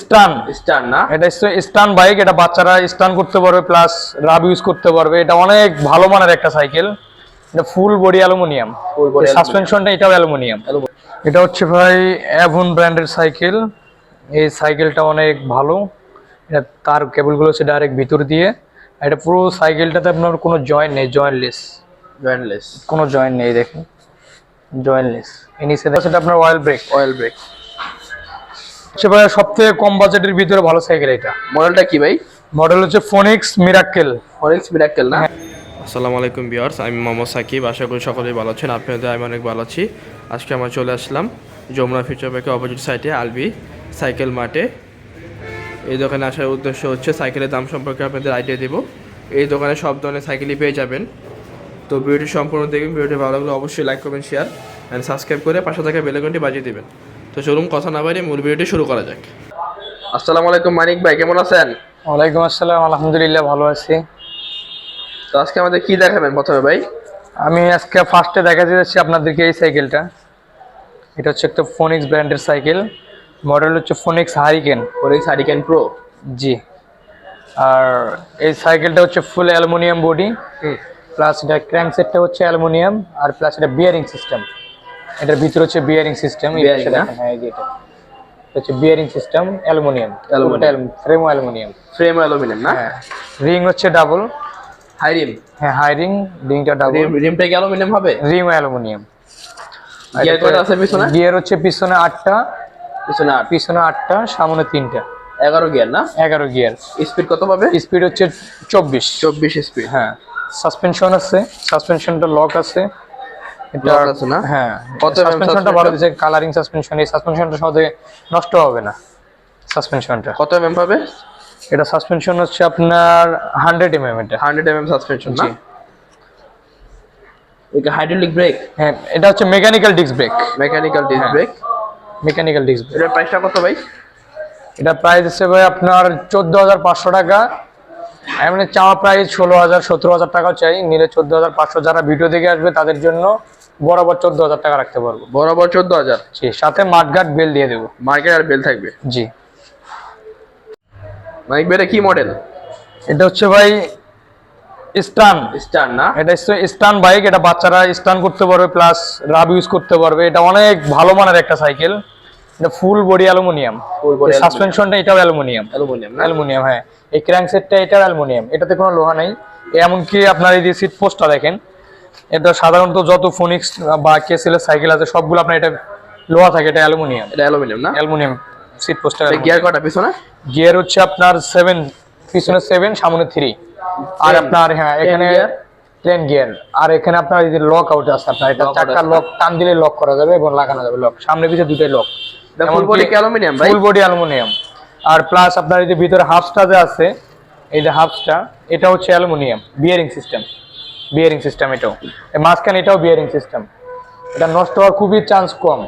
স্টান। Star না? এটা স্টান bike এটা বাচ্চারা স্টান করতে পারবে প্লাস রাব ইউজ করতে পারবে। এটা অনেক ভালো মানের একটা সাইকেল। এটা ফুল বডি অ্যালুমিনিয়াম সাসপেনশনটা এটাও অ্যালুমিনিয়াম এটা হচ্ছে ভাই অ্যাভন ব্র্যান্ডের সাইকেল। এই সাইকেলটা অনেক ভালো। এটা তার কেবলগুলো হচ্ছে ডাইরেক্ট ভিতর দিয়ে। এটা পুরো সাইকেলটাতে আপনার কোনো জয়েন্ট নেই জয়েন্টলেস ব্র্যান্ডলেস কোনো জয়েন্ট নেই দেখুন। জয়েন্টলেস এর নিচে সেটা আপনার অয়েল ব্রেক অয়েল ব্রেক হচ্ছে ভাই সব থেকে কম বাজেটের ভিতরে ভালো সাইকেল এটা। মডেলটা কি ভাই? মডেল হচ্ছে ফোনিক্স মিরাক্কেল ফরেক্স মিরাক্কেল না? আসসালামু আলাইকুম বিয়ার্স আমি মোহাম্মদ সাকিব। আশা করি সকলেই ভালো আছেন। আপনাদের আমি অনেক ভালো আছি। আজকে আমরা চলে আসলাম যমুনা ফিউচার ব্যাংকের অপোজিট সাইডে আলবি সাইকেল মাঠে। এই দোকানে আসার উদ্দেশ্য হচ্ছে সাইকেলের দাম সম্পর্কে আপনাদের আইডিয়া দেবো। এই দোকানে সব ধরনের সাইকেলই পেয়ে যাবেন। তো ভিডিওটি সম্পূর্ণ দেখবেন। ভিডিওটি ভালো লাগলে অবশ্যই লাইক করবেন শেয়ার অ্যান্ড সাবস্ক্রাইব করে পাশে থাকা বেলেগনটি বাজিয়ে দেবেন। তো চলুন কথা না বাইরে মূল ভিডিওটি শুরু করা যাক। আসসালামু আলাইকুম মানিক ভাই কেমন আছেন? ওয়ালাইকুম আসসালাম আলহামদুলিল্লাহ ভালো আছি। তো আজকে আমাদের কি দেখাবেন প্রথমে ভাই? আমি আজকে ফার্স্টে দেখাতে যাচ্ছি আপনাদেরকে এই সাইকেলটা এটা হচ্ছে একটা ফোনিক্স ব্র্যান্ডের সাইকেল মডেল হচ্ছে Phoenix Hurricane Forex Hurricane Pro G. আর এই সাইকেলটা হচ্ছে ফুল অ্যালুমিনিয়াম বডি প্লাস এটা ক্র্যাঙ্ক সেটটা হচ্ছে অ্যালুমিনিয়াম আর প্লাস এটা বিয়ারিং সিস্টেম এটার ভিতরে হচ্ছে বিয়ারিং সিস্টেম? হ্যাঁ এই যে এটা। হচ্ছে বিয়ারিং সিস্টেম অ্যালুমিনিয়াম Aluminium. ফ্রেমও অ্যালুমিনিয়াম ফ্রেম অ্যালুমিনিয়াম না? হ্যাঁ। রিং হচ্ছে ডাবল হাই রিম হ্যাঁ হাই রিং রিংটা ডাবল রিমটা কি অ্যালুমিনিয়াম হবে? রিং অ্যালুমিনিয়াম গিয়ার কয়টা আছে পিছনে? গিয়ার হচ্ছে পিছনে আটটা। পিছনে আট। পিছনে আটটা সামনে তিনটা। এগারো গিয়ার না? এগারো গিয়ার স্পিড কত পাবে? স্পিড হচ্ছে চব্বিশ। চব্বিশ স্পিড হ্যাঁ। সাসপেনশন আছে। সাসপেনশনটা লক আছে। আছে না? হ্যাঁ কত সাসপেনশনটা ভালো? দিয়েছে কালারিং সাসপেনশন এই সাসপেনশনটা সহজে নষ্ট হবে না সাসপেনশনটা কত এমএম পাবে? এটা সাসপেনশন হচ্ছে আপনার হান্ড্রেড এমএম এটা। হান্ড্রেড এমএম সাসপেনশন না? এটা হাইড্রোলিক ব্রেক হ্যাঁ এটা হচ্ছে mechanical disc brake mechanical disc. Brake mechanical disc brake এটার প্রাইসটা কত ভাই? এটা প্রাইস হিসেবে আপনার চোদ্দ হাজার পাঁচশো টাকা। এমনি চাওয়া প্রাইস ষোলো হাজার সতেরো হাজার টাকাও চাই। নিলে চোদ্দ হাজার পাঁচশো যারা ভিডিও দেখে আসবে তাদের জন্য বরাবর চোদ্দ হাজার টাকা রাখতে পারব। বরাবর চোদ্দ হাজার? জি সাথে মাঠঘাট বেল দিয়ে দেবো। মার্কেট আর বেল থাকবে? জি। মাইক বেটা কি মডেল এটা হচ্ছে ভাই স্টান। স্টার না? এটা স্টান বাইক এটা বাচ্চারা স্টান করতে পারবে প্লাস রাব ইউজ করতে পারবে। এটা অনেক ভালো মানের একটা সাইকেল। এটা ফুল বডি অ্যালুমিনিয়াম সাসপেনশনটা এটাও অ্যালুমিনিয়াম অ্যালুমিনিয়াম অ্যালুমিনিয়াম হ্যাঁ। এই ক্র্যাঙ্ক সেটটা এটাও অ্যালুমিনিয়াম এটাতে কোনো লোহা নেই। এমনকি আপনার এই যে সিট পোস্টটা দেখেন এটা সাধারণত যত ফোনিক্স বা কেসেলের সাইকেল আছে সবগুলো আপনার এটা লোহা থাকে এটা অ্যালুমিনিয়াম। এটা অ্যালুমিনিয়াম না? অ্যালুমিনিয়াম সিট পোস্টটা গিয়ার কটা পিছনে? গিয়ার হচ্ছে আপনার সেভেন পিছনে সেভেন সামনে থ্রি আর আপনার হ্যাঁ এখানে? টেন গিয়ার আর এখানে আপনার এই যে লক আউট আছে আপনার এটা চারটা লক টান দিলে লক করা যাবে এবং লাগানো যাবে লক সামনে পিছনে দুটাই লক ফুল বডি কি অ্যালুমিনিয়াম ভাই? Full body aluminium. আর প্লাস আপনার এই যে ভিতরে হাফসটা যে আছে এই যে হাফসটা এটা হচ্ছে aluminium bearing system bearing system এটাও। মাঝখানে এটাও বিয়ারিং সিস্টেম এটা নষ্ট হওয়ার খুবই চান্স কম।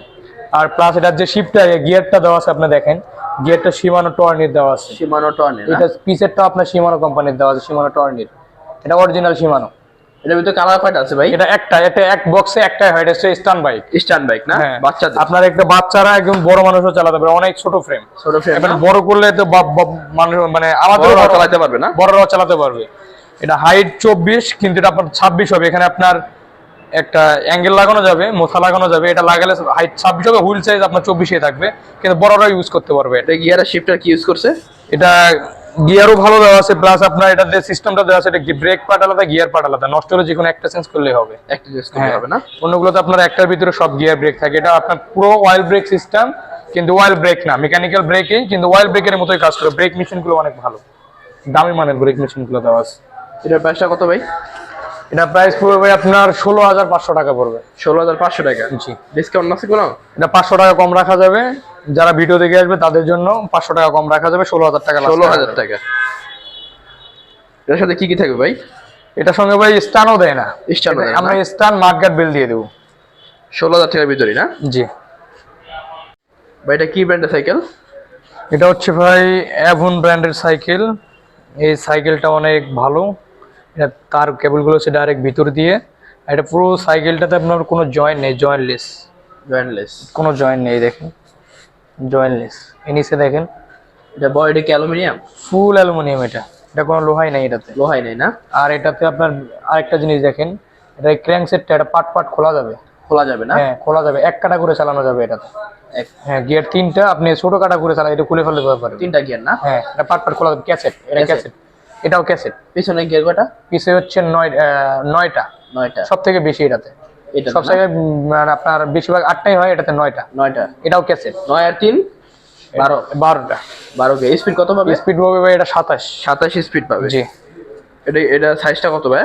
আর প্লাস এটার যে শিপটা গিয়ারটা দেওয়া আছে আপনি দেখেন গিয়ারটা সীমানো টর্নির দেওয়া আছে। সীমানো টর্নে এটা পিসেরটা আপনার সীমানো কোম্পানির দেওয়া আছে সীমানো টর্নির এটা অরিজিনাল সীমানো এটার ভিতরে কালার কয়টা আছে ভাই? এটা একটা এটা এক বক্সে একটাই হয় এটা হচ্ছে স্টান বাইক স্টান বাইক না? হ্যাঁ। বাচ্চাদের। আপনার একটা বাচ্চারা একদম বড় মানুষও চালাতে পারে অনেক ছোট ফ্রেম ছোট ফ্রেম এবার বড় করলে তো মানুষ মানে আমাদের চালাতে পারবে না? বড়রাও চালাতে পারবে। এটা হাইট চব্বিশ কিন্তু এটা আপনার ছাব্বিশ হবে। এখানে আপনার একটা অ্যাঙ্গেল লাগানো যাবে মোথা লাগানো যাবে। এটা লাগালে হাইট ছাব্বিশ হবে হুইল সাইজ আপনার চব্বিশে থাকবে। কিন্তু বড়রা ইউজ করতে পারবে। এটা গিয়ার শিফটার কি ইউজ করছে? এটা গিয়ারও ভালো দেওয়া আছে প্লাস আপনার এটা যে সিস্টেমটা দেওয়া আছে এটা ব্রেক পার্ট আলাদা গিয়ার পার্ট আলাদা? নষ্ট হলে যে কোনো একটা চেঞ্জ করলে হবে। একটা ইউজ করতে হ্যাঁ। হবে না? অন্যগুলোতে আপনার একটার ভিতরে সব গিয়ার ব্রেক থাকে। এটা আপনার পুরো অয়েল ব্রেক সিস্টেম কিন্তু অয়েল ব্রেক না। মেকানিক্যাল ব্রেকেই কিন্তু অয়েল ব্রেকের মতোই কাজ করে। ব্রেক মেশিনগুলো অনেক ভালো। দামি মানের ব্রেক মেশিনগুলো দেওয়া আছে। এটার প্রাইসটা কত ভাই? এটা প্রাইস পড়বে আপনার ষোলো হাজার পাঁচশো টাকা পড়বে। ষোলো হাজার পাঁচশো টাকা। জি। ডিসকাউন্ট আছে কোনো? এটা পাঁচশো টাকা কম রাখা যাবে। যারা ভিডিও দেখে আসবে তাদের জন্য পাঁচশো টাকা কম রাখা যাবে ষোলো হাজার টাকা ষোলো হাজার টাকা। এটার সাথে কি কি থাকবে ভাই? এটার সঙ্গে ভাই স্টানও দেয় না। Stan ও দেয় না? আমরা স্টান মার্কেট বিল দিয়ে দেবো। ষোলো হাজার টাকার ভিতরে না? জি। ভাই এটা কি ব্র্যান্ডের সাইকেল? এটা হচ্ছে ভাই অ্যাভন ব্র্যান্ডের সাইকেল। এই সাইকেলটা অনেক ভালো। এটা তার কেবলগুলো হচ্ছে ডাইরেক্ট ভিতর দিয়ে এটা পুরো সাইকেলটাতে আপনার কোনো জয়েন্ট নেই জয়েন্টলেস জয়েন্টলেস কোনো জয়েন্ট নেই দেখেন। জয়েন্টলেস এর নিচে দেখেন এটা বডিটা কি অ্যালুমিনিয়াম? ফুল অ্যালুমিনিয়াম এটা। এটা কোনো লোহাই নেই এটাতে। লোহাই নেই না? আর এটাতে আপনার আরেকটা জিনিস দেখেন এটা ক্র্যাঙ্ক সেটটা এটা পাট পাট খোলা যাবে। খোলা যাবে না? হ্যাঁ খোলা যাবে। এক কাটা করে চালানো যাবে এটাতে। হ্যাঁ গিয়ার তিনটা আপনি ছোট কাটা করে চালান এটা খুলে ফেলতে পারবেন তিনটা গিয়ার না? হ্যাঁ এটা পাট পাট খোলা যাবে ক্যাসেট এটা ক্যাসেট এটাও ক্যাসেট। পিছনে গিয়ার কটা পিছে হচ্ছে নয় নয়টা। নয়টা। সব থেকে বেশি এটাতে। এটা সব মানে আপনার বেশিরভাগ আটটাই হয় এটাতে নয়টা। নয়টা। এটাও ক্যাসেট। নয় আর তিন? বারো। বারোটা। বারো কে স্পিড কত পাবে? স্পিড পাবে ভাই এটা সাতাশ। সাতাশ স্পিড পাবে? জি। এটা এটা সাইজটা কত ভাই?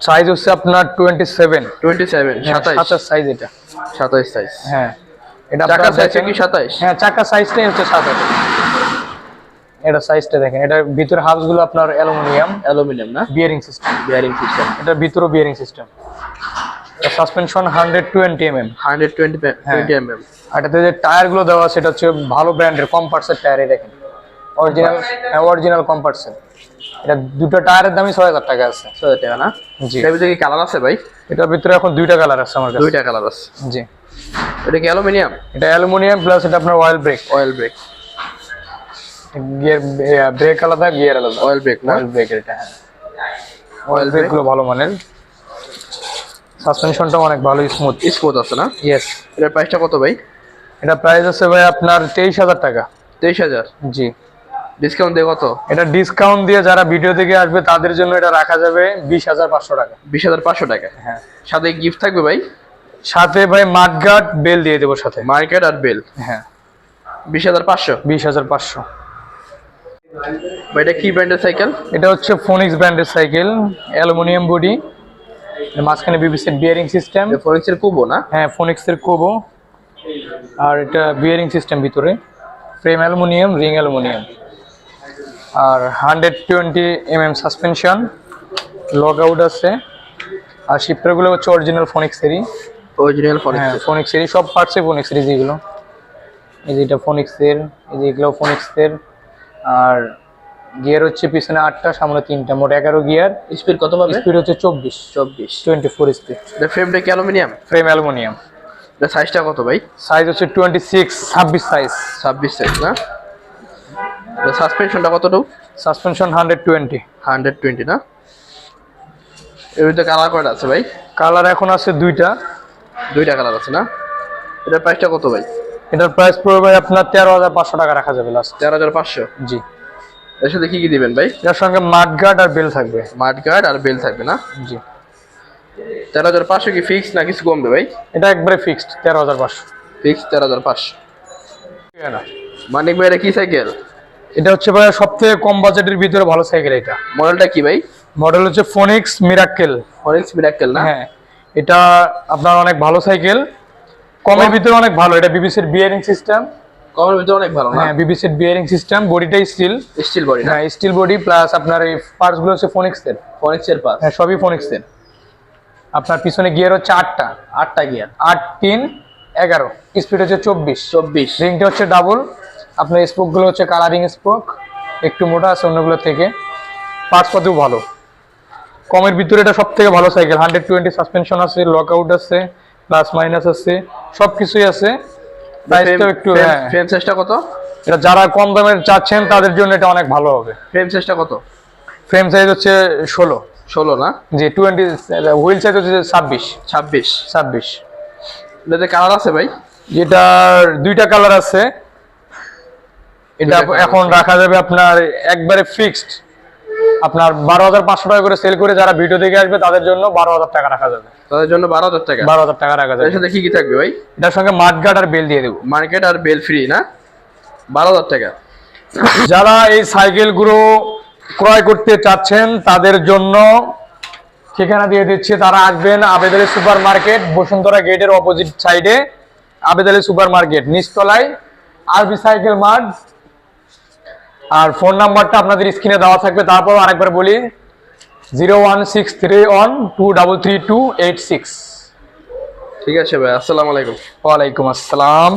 সাইজ হচ্ছে আপনার টোয়েন্টি সেভেন টোয়েন্টি সেভেন সাতাশ। সাতাশ সাইজ এটা। সাতাশ সাইজ। হ্যাঁ। এটা চাকা সাইজ কি সাতাশ? হ্যাঁ চাকা সাইজটাই হচ্ছে সাতাশ। এটা সাইজটা দেখেন এটার ভিতরে হাউসগুলো আপনার অ্যালুমিনিয়াম অ্যালুমিনিয়াম না? বিয়ারিং সিস্টেম বিয়ারিং সিস্টেম এটার ভিতরে bearing system suspension hundred twenty M M hundred twenty. Twenty M M এটাতে যে টায়ারগুলো দেওয়া এটা হচ্ছে ভালো ব্র্যান্ডের কম্পার্সের টায়ার দেখেন। অরিজিনাল অরিজিনাল কম্পার্সের এটা দুটো টায়ারের দামই ছয় হাজার টাকা আছে। ছয় হাজার টাকা না? জি। এটার ভিতরে কি কালার আছে ভাই? এটার ভিতরে এখন দুইটা কালার আছে আমার কাছে। দুইটা কালার আছে। জি। এটা কি অ্যালুমিনিয়াম? এটা অ্যালুমিনিয়াম প্লাস এটা আপনার oil brake oil brake gear brake আলাদা গিয়ার আলাদা। অয়েল ব্রেক না? অয়েল ব্রেক এটা হ্যাঁ। অয়েল ব্রেকগুলো ভালো মানের। সাসপেনশনটাও অনেক ভালো স্মুথ স্মুথ আছে না? ইয়েস এটার প্রাইসটা কত ভাই? এটা প্রাইস আছে ভাই আপনার তেইশ হাজার টাকা। তেইশ হাজার? জি। ডিসকাউন্ট দিয়ে কত? এটা ডিসকাউন্ট দিয়ে যারা ভিডিও থেকে আসবে তাদের জন্য এটা রাখা যাবে বিশ হাজার পাঁচশো টাকা। বিশ হাজার পাঁচশো টাকা? হ্যাঁ। সাথে গিফট থাকবে ভাই? সাথে ভাই মাঠগার্ড বেল দিয়ে দেবো সাথে। মার্কেট আর বেল হ্যাঁ। বিশ হাজার পাঁচশো? বিশ হাজার পাঁচশো। এটা কি ব্র্যান্ডের সাইকেল এটা হচ্ছে ফোনিক্স ব্র্যান্ডের সাইকেল অ্যালুমিনিয়াম বডি মাঝখানে বিবিসির বিয়ারিং সিস্টেম ফোনিক্সের কুবো না? হ্যাঁ ফোনিক্সের কোবো আর এটা বিয়ারিং সিস্টেম ভিতরে। Frame aluminium ring aluminium. আর hundred twenty M M suspension lock out আছে। আর শিফটারগুলো হচ্ছে অরিজিনাল ফোনিক্সেরই অরিজিনাল হ্যাঁ ফোনিক্স ফোনিক্সেরই সব পার্টসে ফোনিক্সেরই যেগুলো। এই যে এটা ফোনিক্সের এই যে এগুলো ফোনিক্সের আর গিয়ার হচ্ছে পিছনে আটটা সামনে তিনটা মোট এগারো গিয়ার। স্পিড কত পাবে? স্পিড হচ্ছে চব্বিশ। চব্বিশ। Twenty four speed. ফ্রেমটা কি অ্যালুমিনিয়াম? Frame aluminium. সাইজটা কত ভাই? সাইজ হচ্ছে টোয়েন্টি সিক্স ছাব্বিশ সাইজ ছাব্বিশ সাইজ না? সাসপেনশনটা কতটুকু? Suspension hundred twenty hundred twenty না? এর ভিতরে কালার কয়টা আছে ভাই? কালার এখন আছে দুইটা। দুইটা কালার আছে না? এটার প্রাইসটা কত ভাই? এটার প্রাইস পড়বে আপনার তেরো হাজার পাঁচশো টাকা রাখা যাবে লাস্ট তেরো হাজার পাঁচশো? জি। এর সাথে কি কি দিবেন ভাই? এটার সঙ্গে মাঠগার্ড আর বেল থাকবে। মাঠ গার্ড আর বেল থাকবে না? জি। তেরো হাজার পাঁচশো কি ফিক্স না কিছু কমবে ভাই? এটা একবারে ফিক্সড তেরো হাজার পাঁচশো। ফিক্স তেরো হাজার পাঁচশো। মানিক ভাই এটা কি সাইকেল এটা হচ্ছে ভাই সব থেকে কম বাজেটের ভিতরে ভালো সাইকেল এটা। মডেলটা কি ভাই? মডেল হচ্ছে ফোনিক্স মিরাক্কেল ফরেক্স মিরাক্কেল না? হ্যাঁ। এটা আপনার অনেক ভালো সাইকেল কমের ভিতরে অনেক ভালো এটা বিবিসির বিয়ারিং সিস্টেম কমের ভিতরে অনেক ভালো না? হ্যাঁ বিবিসির বিয়ারিং সিস্টেম বডিটাই স্টিল স্টিল বডি হ্যাঁ স্টিল বডি প্লাস আপনার এই পার্টসগুলো হচ্ছে ফোনিক্সের ফরেক্সের পাস হ্যাঁ সবই ফোনিক্সের আপনার পিছনে গিয়ার হচ্ছে আটটা। আটটা গিয়ার আট তিন এগারো। স্পিড হচ্ছে চব্বিশ। চব্বিশ। রিংটা হচ্ছে ডাবল আপনার স্পোকগুলো হচ্ছে কালারিং স্পোক একটু মোটা আছে অন্যগুলো থেকে। পাঁচ পাতেও ভালো। কমের ভিতরে এটা সব থেকে ভালো সাইকেল হান্ড্রেড টোয়েন্টি সাসপেনশন আছে লক আউট আছে। প্লাস মাইনাস আছে সব কিছুই আছে প্রাইসটাও একটু হ্যাঁ। ফ্রেম সাইজটা কত? এটা যারা কম দামের চাচ্ছেন তাদের জন্য এটা অনেক ভালো হবে। ফ্রেম সাইজটা কত? ফ্রেম সাইজ হচ্ছে ষোলো। ষোলো না? জি টোয়েন্টি হুইল সাইজ হচ্ছে ছাব্বিশ। ছাব্বিশ। ছাব্বিশ। এটাতে কালার আছে ভাই? যেটার দুইটা কালার আছে। এটা এখন রাখা যাবে আপনার একবারে ফিক্সড আপনার বারো হাজার পাঁচশো টাকা করে সেল করে যারা ভিডিও দেখে আসবে তাদের জন্য বারো হাজার টাকা রাখা যাবে। তাদের জন্য বারো হাজার টাকা? বারো হাজার টাকা রাখা যাবে। এর সাথে কি কি থাকবে ভাই? এটার সঙ্গে মাঠগার্ড আর বেল দিয়ে দেবো। মার্কেট আর বেল ফ্রি না? বারো হাজার টাকা। যারা এই সাইকেলগুলো ক্রয় করতে চাচ্ছেন তাদের জন্য ঠিকানা দিয়ে দিচ্ছি। তারা আসবেন আবেদালি সুপার মার্কেট বসুন্ধরা গেটের অপোজিট সাইডে আবেদালি সুপার মার্কেট নিচতলায় আরবি সাইকেল মার্ট আর ফোন নাম্বারটা আপনাদের স্ক্রিনে দেওয়া থাকবে তারপর আরেকবার বলি zero one six three one two double three two eight six. ঠিক আছে ভাই আসসালামু আলাইকুম। ওয়ালাইকুম আসসালাম।